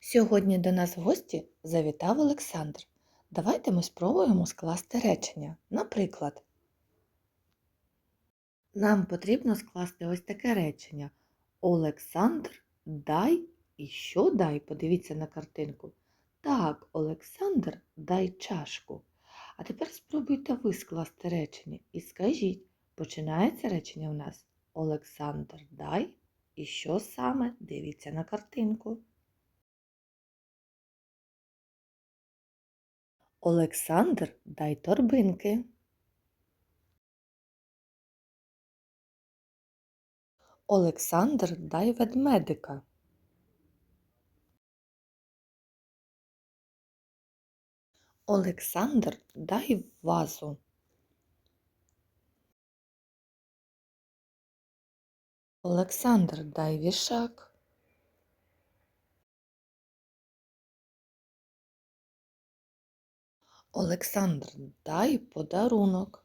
Сьогодні до нас в гості завітав Олександр. Давайте ми спробуємо скласти речення. Наприклад, нам потрібно скласти ось таке речення. Олександр, дай і що дай? Подивіться на картинку. Так, Олександр, дай чашку. А тепер спробуйте ви скласти речення і скажіть, починається речення у нас Олександр, дай і що саме? Дивіться на картинку. Олександр, дай торбинки. Олександр, дай ведмедика. Олександр, дай вазу. Олександр, дай вішак. Олександр, дай подарунок.